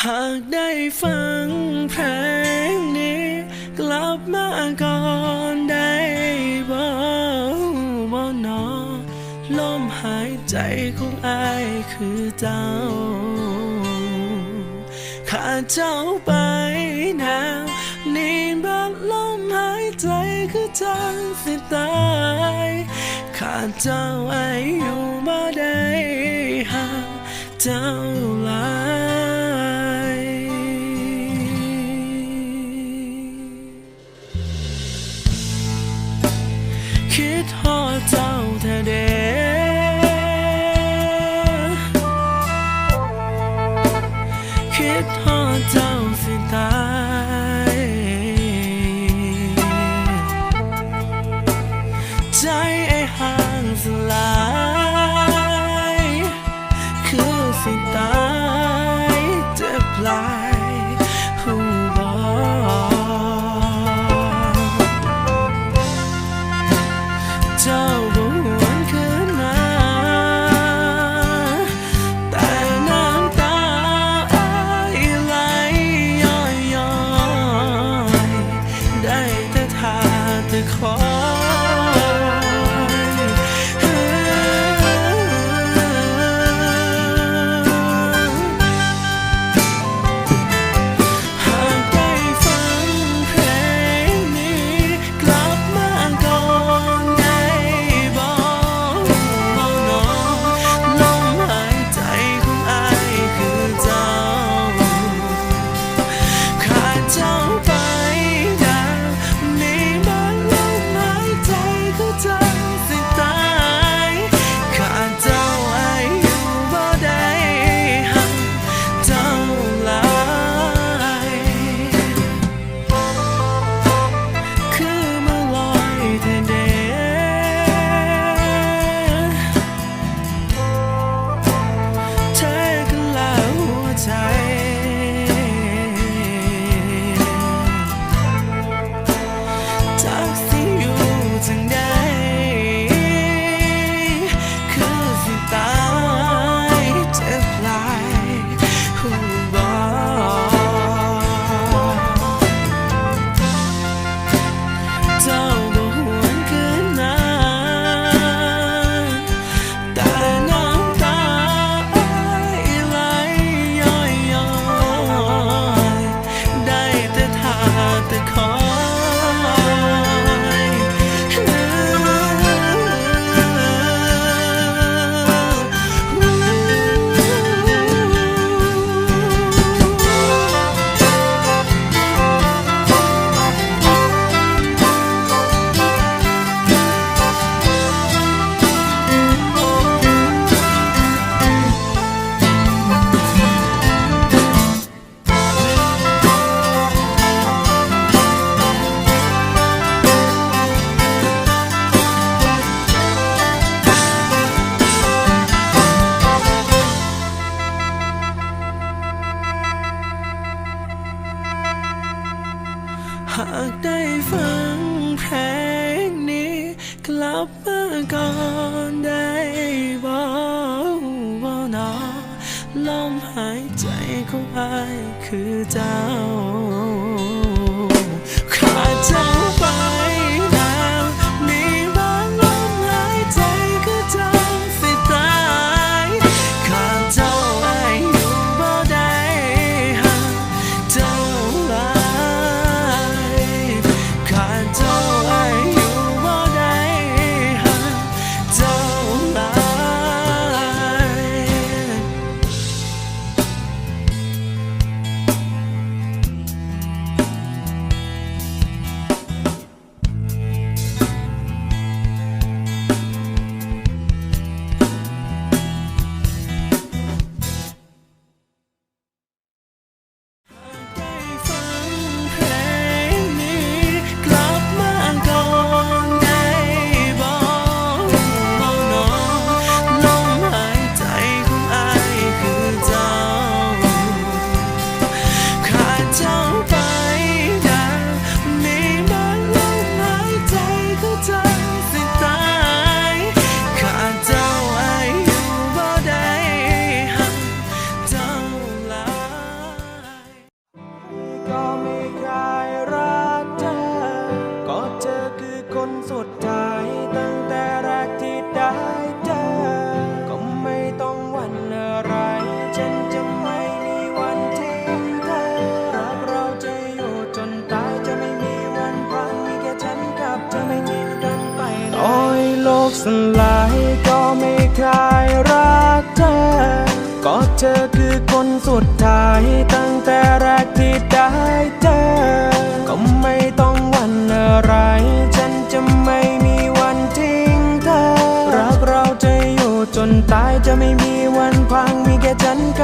หากได้ฟังเพลงนี้ กลับมาก่อนได้บ่บ่นอลมหายใจของอายคือเจ้า ขาดเจ้าไปนาวนี่บัดลมหายใจคือจางสิตาย ขาดเจ้าไออยู่บ่ได้หากเจ้าลา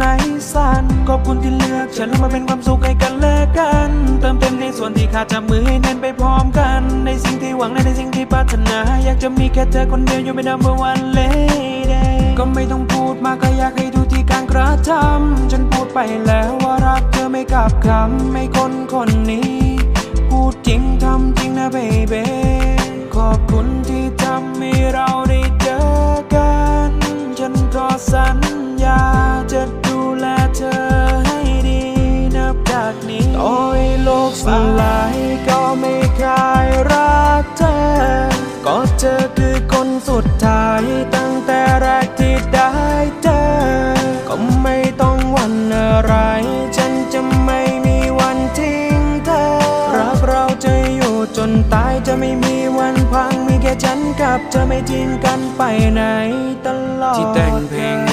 ดในสันขอบคุณที่เลือกฉันมาเป็นความสุขให้กันและกัน เติมเต็มในส่วนที่ขาดจับมือให้แน่นไปพร้อมกัน ในสิ่งที่หวังและในสิ่งที่ปรารถนา อยากจะมีแค่เธอคนเดียวอยู่ไม่นำเมื่อวันเลดก็ไม่ต้องพูดมากก็อยากให้ดูที่การกระทำฉันพูดไปแล้วว่ารักเธอไม่กลับคำไม่คนคนนี้ พูดจริงทำจริงนะเบเบขอบคุณที่ทำให้เรา ลายก็ไม่คลายรักเธอ ก็เธอคือคนสุดท้ายตั้งแต่แรกที่ได้เจอ ก็ไม่ต้องหวันอะไร ฉันจะไม่มีวันทิ้งเธอ รักเราจะอยู่จนตายจะไม่มีวันพังมีแค่ฉันกับเธอไม่ทิ้งกันไปไหนตลอดที่แต่งเพลง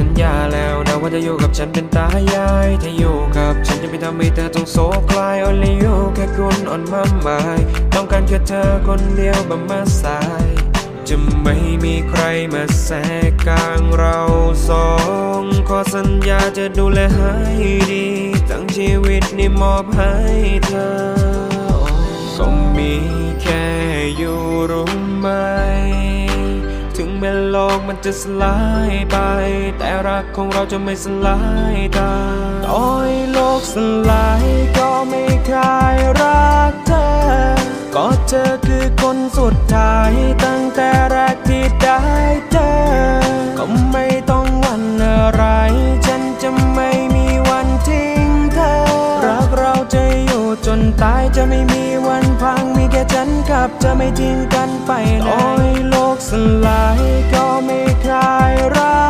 สัญญาแล้วนะว่าจะอยู่กับฉันเป็นตายาย ถ้าอยู่กับฉันจะไม่ทำให้เธอต้องโศกลาย only you แค่คุณอ่อนมาหมาย ต้องการแค่เธอคนเดียวบำมาสาย จะไม่มีใครมาแทรกกลางเราสอง ขอสัญญาจะดูแลให้ดี ทั้งชีวิตนี่มอบให้เธอ ก็มีแค่อยู่รู้ไหม ถึงแม้โลกมันจะสลายไป รักของเราจะไม่สลายตาต่อให้โลกสลายก็ไม่คลายรักเธอ ก็เธอคือคนสุดท้ายตั้งแต่แรกที่ได้เจอ ก็ไม่ต้องหวันอะไร ฉันจะไม่มีวันทิ้งเธอ รักเราจะอยู่จนตายจะไม่มีวันพังมีแค่ฉันกับเธอไม่ทิ้งกันไปไหนต่อให้โลกสลายก็ไม่คลายรัก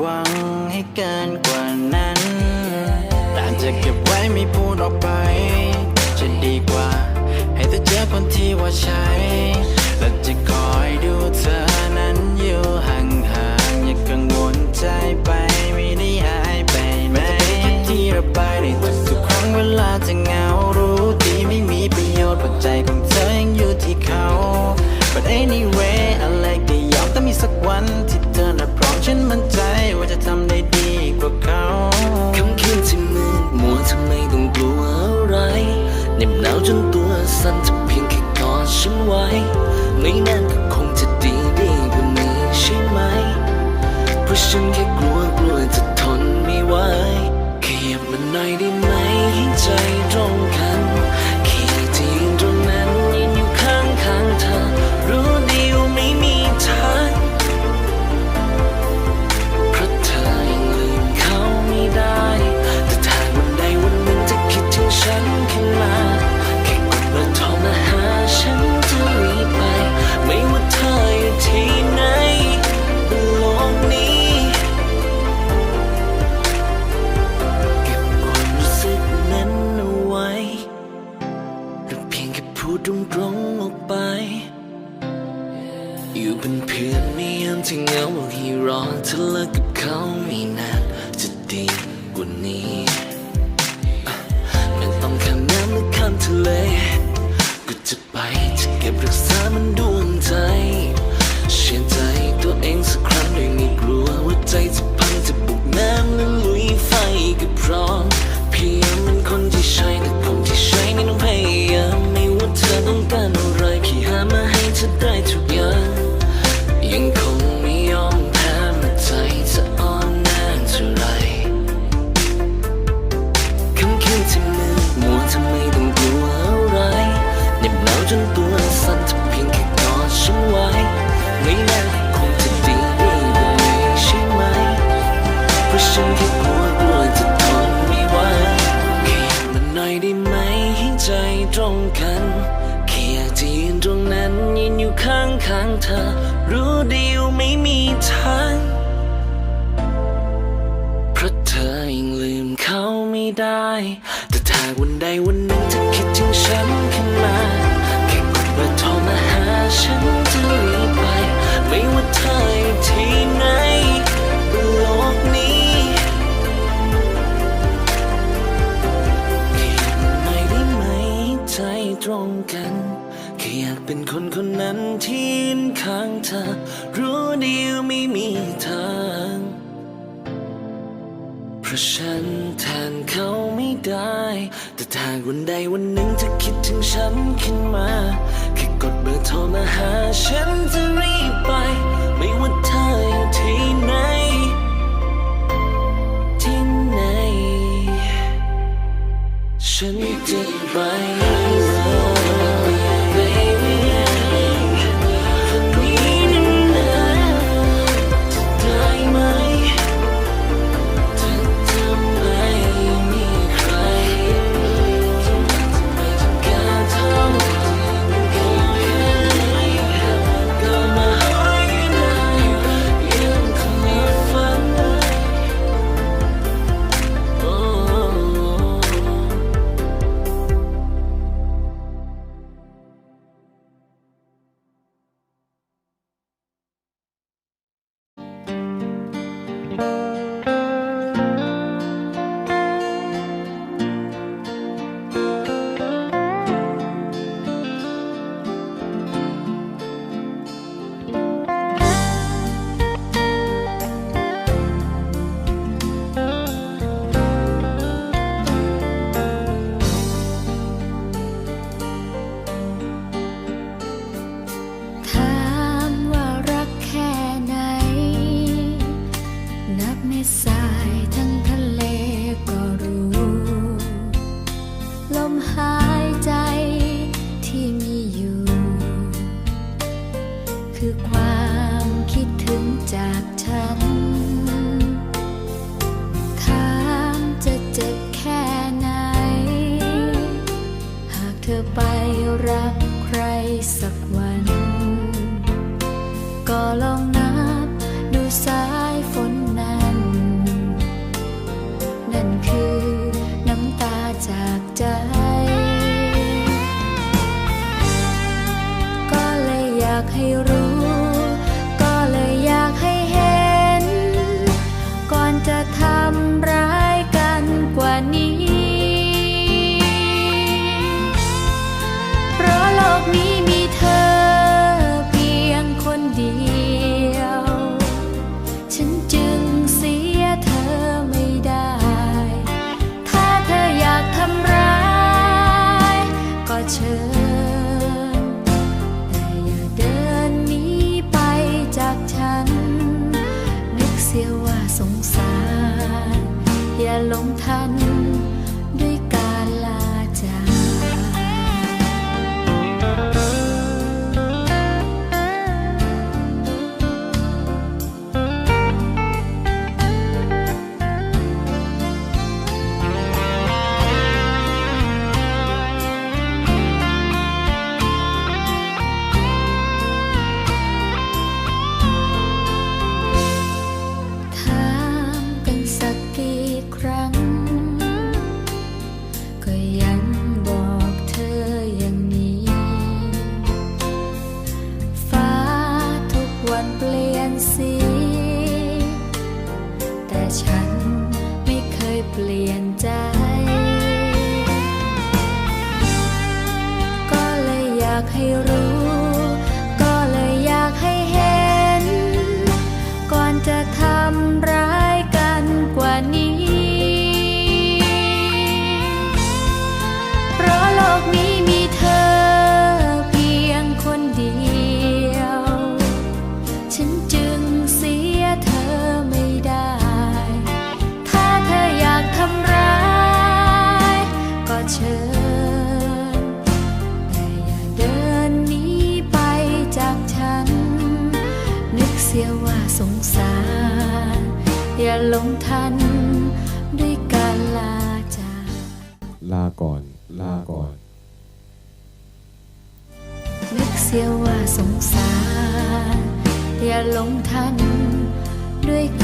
หวังให้เกินกว่านั้นแต่จะเก็บไว้ไม่พูดออกไป จะดีกว่า ให้เธอเจอคนที่ว่าใช่และจะคอยดูเธอนั้นอยู่ห่างๆอย่ากังวลใจไปไม่ได้หายไปไหนที่ระบายในทุกๆครั้งเวลาจะเหงารู้ดีไม่มีประโยชน์เพราะใจของเธอยังอยู่ที่เขา But anyway ข้างเธอ รู้ดีวไม่มีทาง เพราะเธอยังลืมเขาไม่ได้ แต่ถ้าวันใดวันหนึ่งเธอคิดถึงฉันขึ้นมาแค่กดเบอร์โทรมาหาฉันจะรีบไป ไม่ว่าเธออยู่ที่ Watching me dip my. ากให้รู้ ลงทัน ด้วยการลาจากลาก่อน ลาก่อน นึกเสียว่าสงสาร อย่าลงทันด้วยก